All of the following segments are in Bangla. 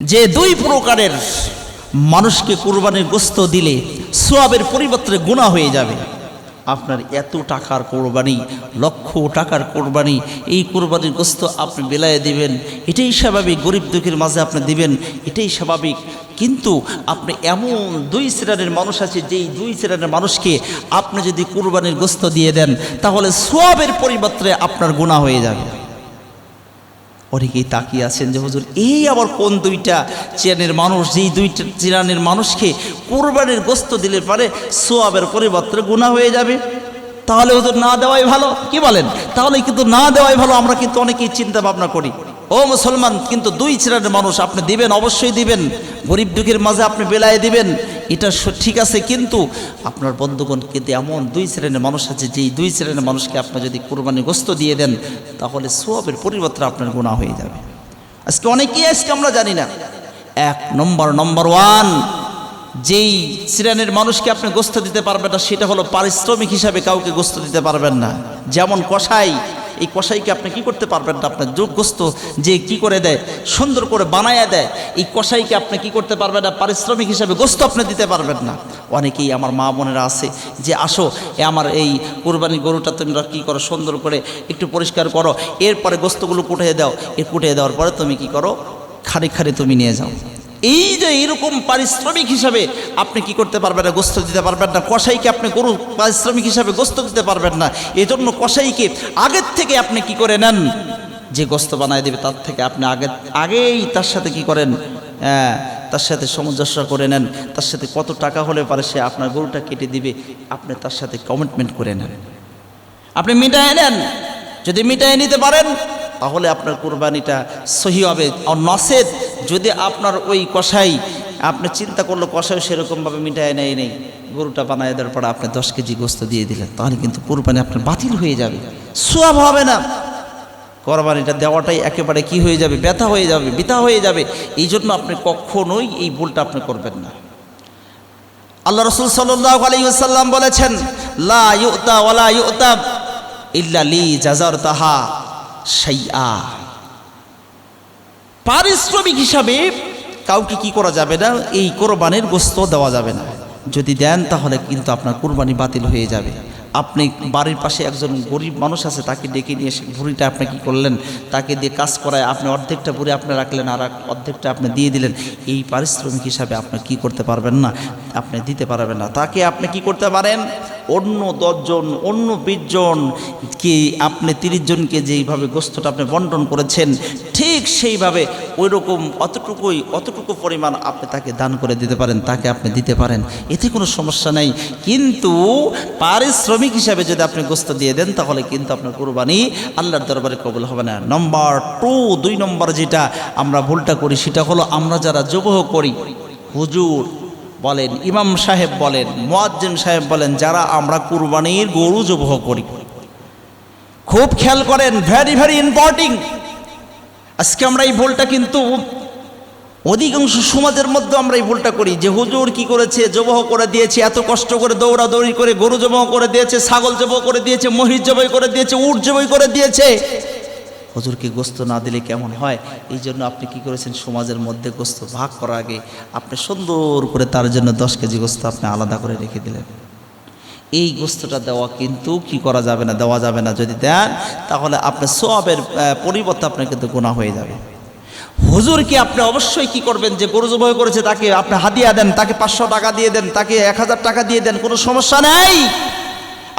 যে দুই প্রকারের মানুষকে কোরবানির গোস্ত দিলে সোয়াবের পরিবর্তে গুণা হয়ে যাবে। আপনার এত টাকার কোরবানি, লক্ষ টাকার কোরবানি, এই কোরবানির গোস্ত আপনি বেলায় দিবেন, এটাই স্বাভাবিক, গরিব দুঃখের মাঝে আপনি দিবেন, এটাই স্বাভাবিক। কিন্তু আপনি এমন দুই শ্রেণির মানুষ আছে, যেই দুই শ্রেণির মানুষকে আপনি যদি কোরবানির গোস্ত দিয়ে দেন, তাহলে সোয়াবের পরিবর্তে আপনার গুণা হয়ে যাবে। অনেকেই তাকিয়ে আছেন যে, হুজুর, এই আবার কোন দুইটা চেনের মানুষ? যেই দুইটা চিরানের মানুষকে কোরবানের গোস্ত দিলে পারে সোয়াবের পরিবর্তে গুণা হয়ে যাবে? তাহলে হুজুর, না দেওয়াই ভালো। কি বলেন? তাহলে কিন্তু না দেওয়াই ভালো। আমরা কিন্তু অনেকেই চিন্তা ভাবনা করি। ও মুসলমান, কিন্তু দুই চিরানের মানুষ আপনি দিবেন, অবশ্যই দিবেন। গরিব দুঃখের মাঝে আপনি বেলায় দিবেন। এটা ঠিক আছে, কিন্তু আপনার বন্ধুগণ, কিন্তু এমন দুই শ্রেণির মানুষ আছে, যেই দুই শ্রেণির মানুষকে আপনি যদি কোরবানি গোস্ত দিয়ে দেন, তাহলে সোয়াবের পরিবর্তে আপনার গুণা হয়ে যাবে। আজকে অনেকেই, আজকে আমরা জানি না। এক নম্বর নম্বর ওয়ান, যেই শ্রেণির মানুষকে আপনি গোস্ত দিতে পারবেন না, সেটা হলো পারিশ্রমিক হিসাবে কাউকে গোস্ত দিতে পারবেন না। যেমন কষাই এই কষাইকে আপনি কি করতে পারবেন না? আপনার যোগ গোস্ত যে কি করে দেয়, সুন্দর করে বানায়া দেয়, এই কষাইকে আপনি কি করতে পারবেন না? পারিশ্রমিক হিসাবে গোস্ত আপনি দিতে পারবেন না। অনেকেই আমার মা বোনেরা আছে যে, আসো, এ আমার এই কোরবানি গরুটা তোমরা কী করো? সুন্দর করে একটু পরিষ্কার করো। এরপরে গোস্তগুলো কুটিয়ে দাও। এ কুটিয়ে দেওয়ার পরে তুমি কি করো? খাড়ি খাড়ি তুমি নিয়ে যাও। এই যে এরকম পারিশ্রমিক হিসাবে আপনি কি করতে পারবেন না, গোস্ত দিতে পারবেন না কষাইকে আপনি গরু পারিশ্রমিক হিসাবে গোস্ত দিতে পারবেন না এই জন্য কষাইকে আগের থেকে আপনি কি করে নেন? যে গোস্ত বানায় দেবে, তার থেকে আপনি আগে আগেই তার সাথে কি করেন? হ্যাঁ তার সাথে সামঞ্জস্য করে নেন, তার সাথে কত টাকা হলে পারে সে আপনার গরুটা কেটে দিবে, আপনি তার সাথে কমিটমেন্ট করে নেন। আপনি মিটায় নেন, যদি মিটায় নিতে পারেন তাহলে আপনার কোরবানিটা সহি হবে। আর নসেদ, যদি আপনার ওই কষাই আপনি চিন্তা করল কষাই সেরকমভাবে মিটায় নেয় নেই। গরুটা বানায় দেওয়ার পরে আপনি দশ কেজি গোস্ত দিয়ে দিলেন, তাহলে কিন্তু কোরবানি আপনার বাতিল হয়ে যাবে। সোয়াব হবে না। কোরবানিটা দেওয়াটাই একেবারে কি হয়ে যাবে? ব্যথা হয়ে যাবে বিতা হয়ে যাবে। এই জন্য আপনি কখনোই এই ভুলটা আপনি করবেন না। আল্লাহ রসুল সাল্লাহ আলাইসাল্লাম বলেছেন, লা ইউতা ওয়ালা ইউতা ইল্লা লি জাজার তাহা সাইয়া পারিশ্রমিক হিসাবে কাউকে কি করা যাবে না? এই কোরবানির গোস্ত দেওয়া যাবে না। যদি দেন, তাহলে কিন্তু আপনার কোরবানি বাতিল হয়ে যাবে। আপনি বাড়ির পাশে একজন গরিব মানুষ আছে, তাকে ডেকে নিয়ে এসে ভুড়িটা আপনি কি করলেন? তাকে দিয়ে কাজ করায় আপনি অর্ধেকটা ভুড়ি আপনি রাখলেন, আর অর্ধেকটা আপনি দিয়ে দিলেন। এই পারিশ্রমিক হিসাবে আপনি কি করতে পারবেন না? আপনি দিতে পারবেন না। তাকে আপনি কি করতে পারেন? অন্য দশজন, অন্য বিশজন কি আপনি তিরিশ জনকে যেইভাবে গোস্তটা আপনি বন্টন করেছেন, ঠিক সেইভাবে ওই রকম অতটুকুই, অতটুকু পরিমাণ আপনি তাকে দান করে দিতে পারেন, তাকে আপনি দিতে পারেন। এতে কোনো সমস্যা নেই। কিন্তু পারিশ্রমিক হিসাবে যদি আপনি গোস্ত দিয়ে দেন, তাহলে কিন্তু আপনার কোরবানি আল্লাহর দরবারে কবুল হবে না। নম্বর টু দুই নম্বর যেটা আমরা ভুলটা করি, সেটা হলো আমরা যারা জবহ করি, হুজুর বলেন, ইমাম সাহেব বলেন মোয়াজ্জেম সাহেব বলেন, যারা আমরা কুরবানির গরু জবহ করি। খুব খেয়াল করেন ভেরি ভেরি ইম্পর্টিং আজকে আমরা এই ভুলটা কিন্তু অধিকাংশ সমাজের মধ্যে আমরা এই ভুলটা করি যে, হুজুর কি করেছে, জবহ করে দিয়েছে, এত কষ্ট করে দৌড়াদৌড়ি করে গরু জবহ করে দিয়েছে, ছাগল জবহ করে দিয়েছে, মহিষ জবাই করে দিয়েছে, উট জবাই করে দিয়েছে। হুজুরকে গোস্ত না দিলে কেমন হয়? এই জন্য আপনি কি করেছেন? সমাজের মধ্যে গোস্ত ভাগ করার আগে আপনি সুন্দর করে তার জন্য দশ কেজি গোস্ত আপনি আলাদা করে রেখে দিলেন। এই গোস্তটা দেওয়া কিন্তু কি করা যাবে না, দেওয়া যাবে না। যদি দেন, তাহলে আপনার সোয়াবের পরিবর্তে আপনার কিন্তু গুণা হয়ে যাবে। হুজুরকে আপনি অবশ্যই কি করবেন? যে গরু জবাই করেছে তাকে আপনি হাদিয়া দেন, তাকে পাঁচশো টাকা দিয়ে দেন, তাকে এক হাজার টাকা দিয়ে দেন, কোনো সমস্যা নেই।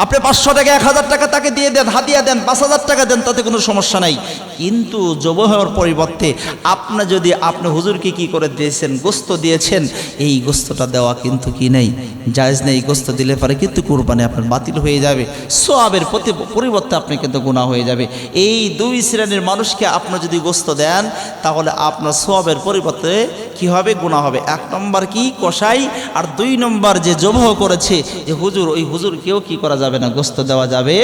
আপনি পাঁচশো টাকা এক হাজার টাকা তাকে দিয়ে দেন, হাতিয়া দেন, পাঁচ হাজার টাকা দেন, তাতে কোনো সমস্যা নাই। কিন্তু জব হওয়ার পরিবর্তে আপনি যদি আপনি হুজুরকে কি করে দিয়েছেন, গোস্ত দিয়েছেন, এই গোস্তটা দেওয়া কিন্তু কি নেই? জায়জ নেই গোস্ত দিলে পরে কিন্তু কুরবানি আপনার বাতিল হয়ে যাবে। সোয়াবের প্রতি পরিবর্তে আপনি কিন্তু গুণা হয়ে যাবে। এই দুই শ্রেণির মানুষকে আপনি যদি গোস্ত দেন, তাহলে আপনার সোয়াবের পরিবর্তে কি হবে? গুণা হবে। এক নম্বর কি? কষাই আর দুই নম্বর যে জবহ করেছে, যে হুজুর, ওই হুজুরকেও কি করা যাবে না? গোস্ত দেওয়া যাবে।